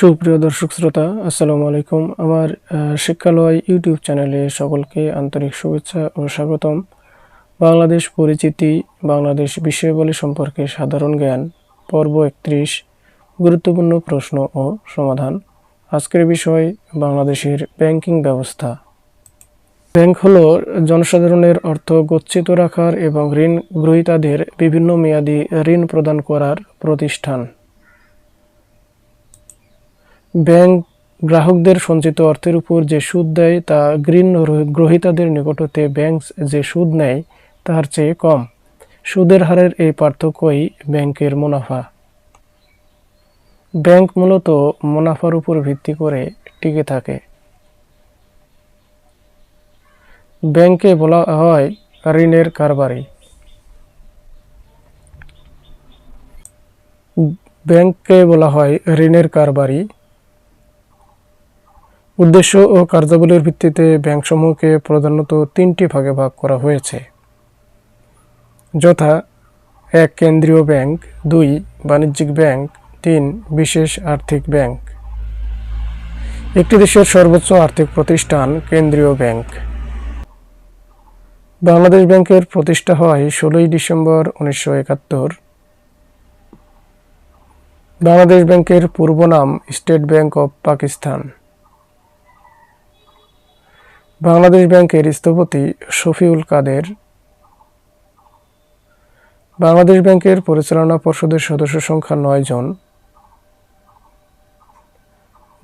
সুপ্রিয় দর্শক শ্রোতা, আসসালামু আলাইকুম। আমার শিক্ষালয় ইউটিউব চ্যানেলে সকলকে আন্তরিক শুভেচ্ছা ও স্বাগতম। বাংলাদেশ পরিচিতি, বাংলাদেশ বিষয়াবলী সম্পর্কে সাধারণ জ্ঞান, পর্ব একত্রিশ, গুরুত্বপূর্ণ প্রশ্ন ও সমাধান। আজকের বিষয়, বাংলাদেশের ব্যাংকিং ব্যবস্থা। ব্যাংক হলো জনসাধারণের অর্থ গচ্ছিত রাখার এবং ঋণ গ্রহীতাদের বিভিন্ন মেয়াদী ঋণ প্রদান করার প্রতিষ্ঠান। ব্যাংক গ্রাহকদের সঞ্চিত অর্থের উপর যে সুদ দেয়, তা ঋণ গ্রহীতাদের নিকট হতে ব্যাংক যে সুদ নেয়, তার চেয়ে কম। সুদের হারের এই পার্থক্যই ব্যাংকের মুনাফা। ব্যাংক মূলত মুনাফার উপর ভিত্তি করে টিকে থাকে। ব্যাংকে বলা হয় ঋণের কারবারি। ব্যাংককে বলা হয় ঋণের কারবারি। উদ্দেশ্য ও কার্যাবলীর ভিত্তিতে ব্যাংকসমূহকে প্রধানত তিনটি ভাগে ভাগ করা হয়েছে। যথা, এক কেন্দ্রীয় ব্যাংক, দুই বাণিজ্যিক ব্যাংক, তিন বিশেষ আর্থিক ব্যাংক। একটি দেশের সর্বোচ্চ আর্থিক প্রতিষ্ঠান কেন্দ্রীয় ব্যাংক। বাংলাদেশ ব্যাংকের প্রতিষ্ঠা হয় ষোলোই ডিসেম্বর উনিশশো একাত্তর। বাংলাদেশ ব্যাংকের পূর্ব নাম state bank of Pakistan. Bangladesh ব্যাংকের স্থপতি শফিউল কাদের বাংলাদেশ ব্যাংকের পরিচালনা পর্ষদের সদস্য সংখ্যা নয় জন।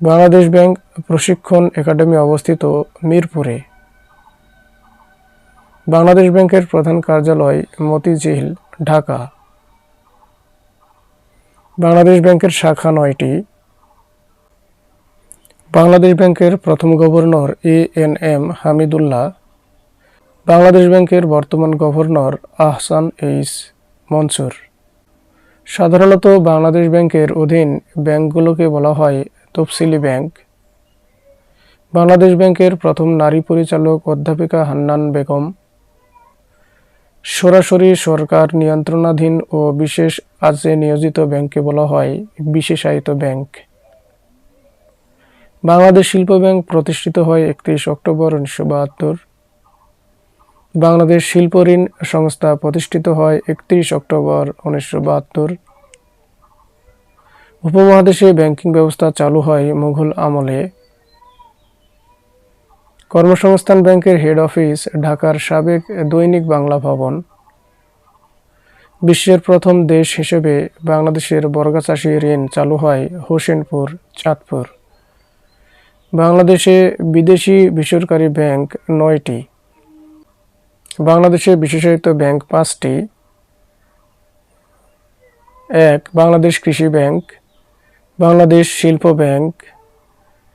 বাংলাদেশ ব্যাংক প্রশিক্ষণ একাডেমি অবস্থিত মিরপুরে। বাংলাদেশ ব্যাংকের প্রধান কার্যালয় মতিঝিল, ঢাকা। বাংলাদেশ ব্যাংকের শাখা নয়টি। বাংলাদেশ ব্যাংকের প্রথম governor A N M Hamidullah, Bangladesh ব্যাংকের বর্তমান গভর্নর আহসান এইস মনসুর। সাধারণত বাংলাদেশ ব্যাংকের অধীন ব্যাংকগুলোকে বলা হয় তফসিলি ব্যাংক। বাংলাদেশ ব্যাংকের প্রথম নারী পরিচালক অধ্যাপিকা হান্নান বেগম। সরাসরি সরকার নিয়ন্ত্রণাধীন ও বিশেষ আজে নিয়োজিত ব্যাংককে বলা হয় বিশেষায়িত ব্যাংক। বাংলাদেশ শিল্প ব্যাংক প্রতিষ্ঠিত হয় একত্রিশ অক্টোবর উনিশশো বাহাত্তর। বাংলাদেশ শিল্প ঋণ সংস্থা প্রতিষ্ঠিত হয় একত্রিশ অক্টোবর উনিশশো বাহাত্তর। উপমহাদেশে ব্যাংকিং ব্যবস্থা চালু হয় মুঘল আমলে। কর্মসংস্থান ব্যাংকের হেড অফিস ঢাকার সাবেক দৈনিক বাংলা ভবন। বিশ্বের প্রথম দেশ হিসেবে বাংলাদেশের বর্গাচাষী ঋণ চালু হয় হোসেনপুর, চাঁদপুর। বাংলাদেশে বিদেশি বেসরকারি ব্যাংক নয়টি। বাংলাদেশে বিশেষায়িত ব্যাংক পাঁচটি। এক, বাংলাদেশ কৃষি ব্যাংক, বাংলাদেশ শিল্প ব্যাংক,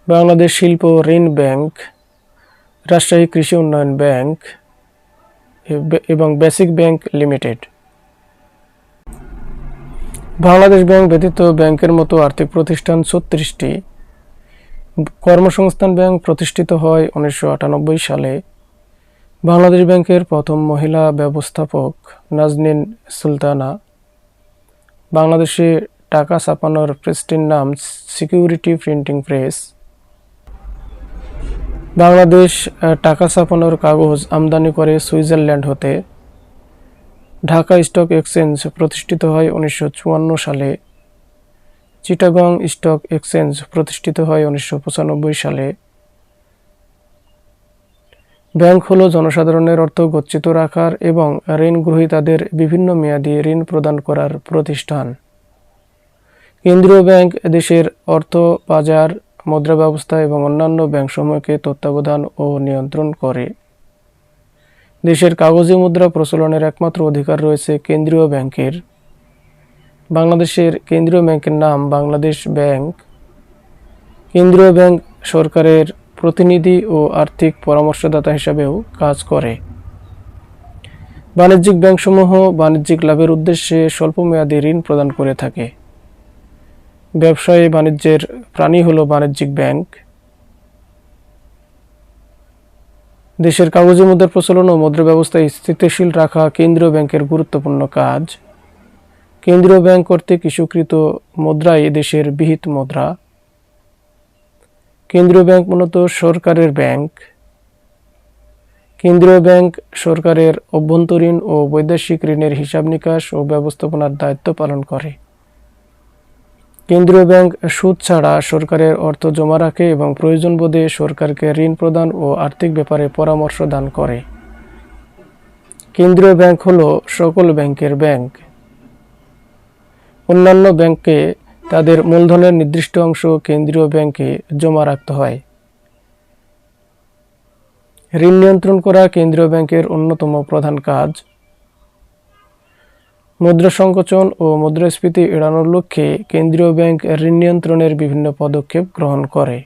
বাংলাদেশ শিল্প ঋণ ব্যাংক, রাজশাহী কৃষি উন্নয়ন ব্যাংক, এবং basic bank limited. Bangladesh bank ব্যতীত ব্যাংকের মতো আর্থিক প্রতিষ্ঠান ছত্রিশটি। কর্মসংস্থান ব্যাংক প্রতিষ্ঠিত হয় উনিশশো আটানব্বই সালে। বাংলাদেশ ব্যাংকের প্রথম মহিলা ব্যবস্থাপক নাজনীন সুলতানা। বাংলাদেশে টাকা ছাপানোর প্রেসটির নাম সিকিউরিটি প্রিন্টিং প্রেস। বাংলাদেশ টাকা ছাপানোর কাগজ আমদানি করে সুইজারল্যান্ড হতে। ঢাকা স্টক এক্সচেঞ্জ প্রতিষ্ঠিত হয় উনিশশো চুয়ান্ন সালে। চিটাগং স্টক এক্সচেঞ্জ প্রতিষ্ঠিত হয় উনিশশো পঁচানব্বই সালে। ব্যাংক হলো জনসাধারণের অর্থ গচ্ছিত রাখার এবং ঋণ গ্রহীতাদের বিভিন্ন মেয়াদী ঋণ প্রদান করার প্রতিষ্ঠান। কেন্দ্রীয় ব্যাংক দেশের অর্থ বাজার, মুদ্রা ব্যবস্থা এবং অন্যান্য ব্যাংকসমূহকে তত্ত্বাবধান ও নিয়ন্ত্রণ করে। দেশের কাগজি মুদ্রা প্রচলনের একমাত্র অধিকার রয়েছে কেন্দ্রীয় ব্যাংকের। বাংলাদেশের কেন্দ্রীয় ব্যাংকের নাম বাংলাদেশ ব্যাংক। কেন্দ্রীয় ব্যাংক সরকারের প্রতিনিধি ও আর্থিক পরামর্শদাতা হিসাবেও কাজ করে। বাণিজ্যিক ব্যাংকসমূহ বাণিজ্যিক লাভের উদ্দেশ্যে স্বল্পমেয়াদী ঋণ প্রদান করে থাকে। ব্যবসায়ী বাণিজ্যের প্রাণী হল বাণিজ্যিক ব্যাংক। দেশের কাগজে মুদ্রার প্রচলন ও মুদ্রা ব্যবস্থা স্থিতিশীল রাখা কেন্দ্রীয় ব্যাংকের গুরুত্বপূর্ণ কাজ। কেন্দ্রীয় ব্যাংক কর্তৃক ইস্যুকৃত মুদ্রাই দেশের বিহিত মুদ্রা। কেন্দ্রীয় ব্যাংক মূলত সরকারের ব্যাংক। কেন্দ্রীয় ব্যাংক সরকারের অভ্যন্তরীণ ও বৈদেশিক ঋণের হিসাব নিকাশ ও ব্যবস্থাপনার দায়িত্ব পালন করে। কেন্দ্রীয় ব্যাংক সুদ ছাড়া সরকারের অর্থ জমা রাখে এবং প্রয়োজন বোধে সরকারকে ঋণ প্রদান ও আর্থিক ব্যাপারে পরামর্শ দান করে। কেন্দ্রীয় ব্যাংক হলো সকল ব্যাংকের ব্যাংক। অন্যান্য ব্যাংকে তাদের মূলধনের নির্দিষ্ট অংশ কেন্দ্রীয় ব্যাংকে জমা রাখতে হয়। ঋণ নিয়ন্ত্রণ করা কেন্দ্রীয় ব্যাংকের অন্যতম প্রধান কাজ। মুদ্রা সংকোচন ও মুদ্রাস্ফীতি এড়ানোর লক্ষ্যে কেন্দ্রীয় ব্যাংক ঋণ নিয়ন্ত্রণের বিভিন্ন পদক্ষেপ গ্রহণ করে।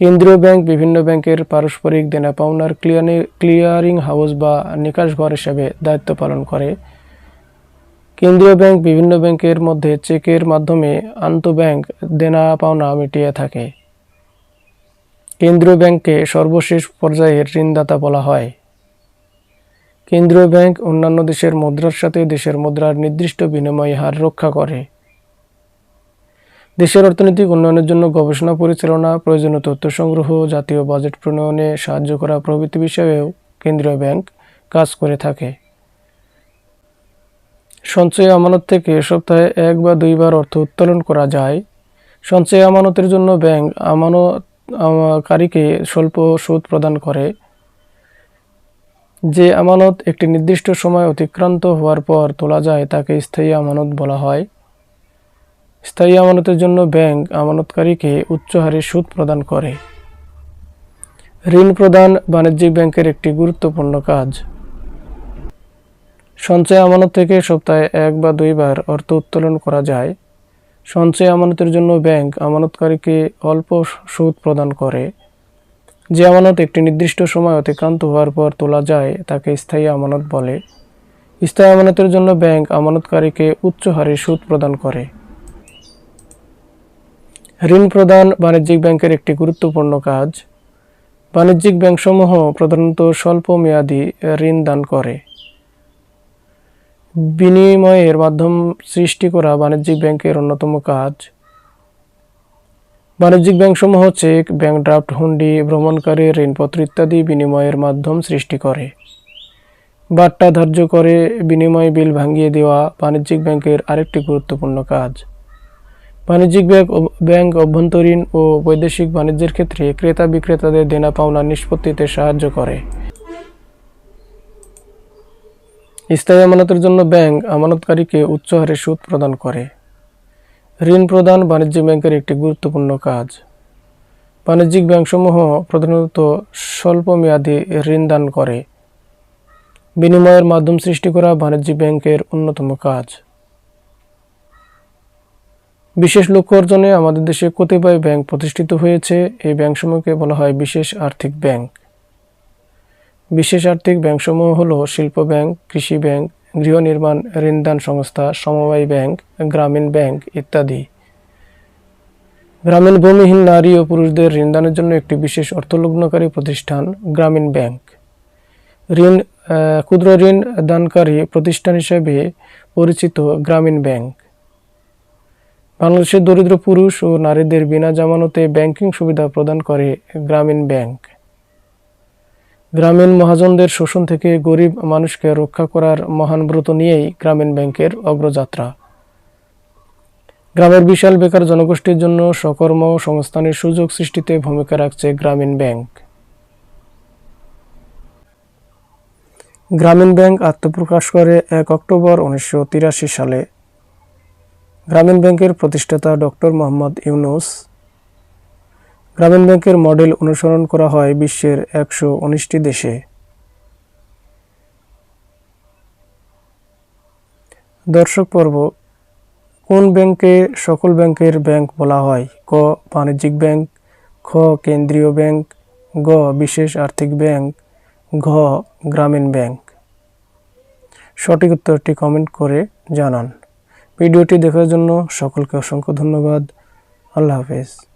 কেন্দ্রীয় ব্যাংক বিভিন্ন ব্যাংকের পারস্পরিক দেনা পাওনার ক্লিয়ারিং হাউস বা নিকাশ ঘর হিসেবে দায়িত্ব পালন করে। কেন্দ্রীয় ব্যাংক বিভিন্ন ব্যাংকের মধ্যে চেকের মাধ্যমে আন্তঃব্যাংক দেনা পাওনা মিটিয়ে থাকে। কেন্দ্রীয় ব্যাংককে সর্বশেষ পর্যায়ের ঋণদাতা বলা হয়। কেন্দ্রীয় ব্যাংক অন্যান্য দেশের মুদ্রার সাথে দেশের মুদ্রার নির্দিষ্ট বিনিময় হার রক্ষা করে। দেশের অর্থনৈতিক উন্নয়নের জন্য গবেষণা, পরিচালনা, প্রয়োজনীয় তথ্য সংগ্রহ, জাতীয় বাজেট প্রণয়নে সাহায্য করা প্রভৃতি বিষয়েও কেন্দ্রীয় ব্যাংক কাজ করে থাকে। সঞ্চয় আমানত থেকে সপ্তাহে এক বা দুইবার অর্থ উত্তোলন করা যায়। সঞ্চয় আমানতের জন্য ব্যাংক আমানত আমানতকারীকে স্বল্প সুদ প্রদান করে। যে আমানত একটি নির্দিষ্ট সময় অতিক্রান্ত হওয়ার পর তোলা যায়, তাকে স্থায়ী আমানত বলা হয়। স্থায়ী আমানতের জন্য ব্যাংক আমানতকারীকে উচ্চ হারে সুদ প্রদান করে। ঋণ প্রদান বাণিজ্যিক ব্যাংকের একটি গুরুত্বপূর্ণ কাজ। সঞ্চয় আমানত থেকে সপ্তাহে এক বা দুইবার অর্থ উত্তোলন করা যায়। সঞ্চয় আমানতের জন্য ব্যাংক আমানতকারীকে অল্প সুদ প্রদান করে। যে আমানত একটি নির্দিষ্ট সময় অতিক্রান্ত হওয়ার পর তোলা যায়, তাকে স্থায়ী আমানত বলে। স্থায়ী আমানতের জন্য ব্যাংক আমানতকারীকে উচ্চ হারে সুদ প্রদান করে। ঋণ প্রদান বাণিজ্যিক ব্যাংকের একটি গুরুত্বপূর্ণ কাজ। বাণিজ্যিক ব্যাংকসমূহ প্রধানত স্বল্প মেয়াদী ঋণ দান করে। বিনিময়ের মাধ্যম সৃষ্টি করা বাণিজ্যিক ব্যাংকের অন্যতম কাজ। বাণিজ্যিক ব্যাংকসমূহ চেক ব্যাংক ড্রাফট, হুন্ডি, ভ্রমণকারী, ঋণপত্র ইত্যাদি বিনিময়ের মাধ্যম সৃষ্টি করে। বাট্টা ধার্য করে বিনিময় বিল ভাঙিয়ে দেওয়া বাণিজ্যিক ব্যাংকের আরেকটি গুরুত্বপূর্ণ কাজ। বাণিজ্যিক ব্যাংক ব্যাংক অভ্যন্তরীণ ও বৈদেশিক বাণিজ্যের ক্ষেত্রে ক্রেতা বিক্রেতাদের দেনা পাওনা নিষ্পত্তিতে সাহায্য করে। স্থায়ী আমানতের জন্য ব্যাংক আমানতকারীকে উচ্চ হারে সুদ প্রদান করে। ঋণ প্রদান বাণিজ্যিক ব্যাংকের একটি গুরুত্বপূর্ণ কাজ। বাণিজ্যিক ব্যাংকসমূহ প্রধানত স্বল্প মেয়াদী ঋণ দান করে। বিনিময়ের মাধ্যম সৃষ্টি করা বাণিজ্যিক ব্যাংকের অন্যতম কাজ। বিশেষ লক্ষ্য অর্জনে আমাদের দেশে কতিপয় ব্যাংক প্রতিষ্ঠিত হয়েছে। এই ব্যাংকসমূহকে বলা হয় বিশেষ আর্থিক ব্যাংক। বিশেষ আর্থিক ব্যাংকসমূহ হল শিল্প ব্যাংক, কৃষি ব্যাংক, গৃহ নির্মাণ ঋণদান সংস্থা, সমবায় ব্যাংক, গ্রামীণ ব্যাংক ইত্যাদি। গ্রামীণ ভূমিহীন নারী ও পুরুষদের ঋণদানের জন্য একটি বিশেষ অর্থলগ্নকারী প্রতিষ্ঠান গ্রামীণ ব্যাংক। ঋণ ক্ষুদ্র ঋণ দানকারী প্রতিষ্ঠান হিসেবে পরিচিত গ্রামীণ ব্যাংক। বাংলাদেশের দরিদ্র পুরুষ ও নারীদের বিনা জামানতে ব্যাংকিং সুবিধা প্রদান করে গ্রামীণ ব্যাংক। গ্রামীণ মহাজনদের শোষণ থেকে গরিব মানুষকে রক্ষা করার মহান ব্রত নিয়েই গ্রামীণ ব্যাংকের অগ্রযাত্রা। গ্রামের বিশাল বেকার জনগোষ্ঠীর জন্য সকর্ম সংস্থানের সুযোগ সৃষ্টিতে ভূমিকা রাখছে গ্রামীণ ব্যাংক। গ্রামীণ ব্যাংক আত্মপ্রকাশ করে এক অক্টোবর উনিশশো তিরাশি সালে। গ্রামীণ ব্যাংকের প্রতিষ্ঠাতা ডক্টর মোহাম্মদ ইউনুস গ্রামীণ ব্যাংকের মডেল অনুসরণ করা হয় বিশ্বের একশো উনিশটি দেশে। দর্শক পর্ব, কোন ব্যাংকে সকল ব্যাংকের ব্যাংক বলা হয়? ক, বাণিজ্যিক ব্যাংক, খ, কেন্দ্রীয় ব্যাংক, গ, বিশেষ আর্থিক ব্যাংক, ঘ, গ্রামীণ ব্যাংক। সঠিক উত্তরটি কমেন্ট করে জানান। ভিডিওটি দেখার জন্য সকলকে অসংখ্য ধন্যবাদ। আল্লাহ হাফেজ।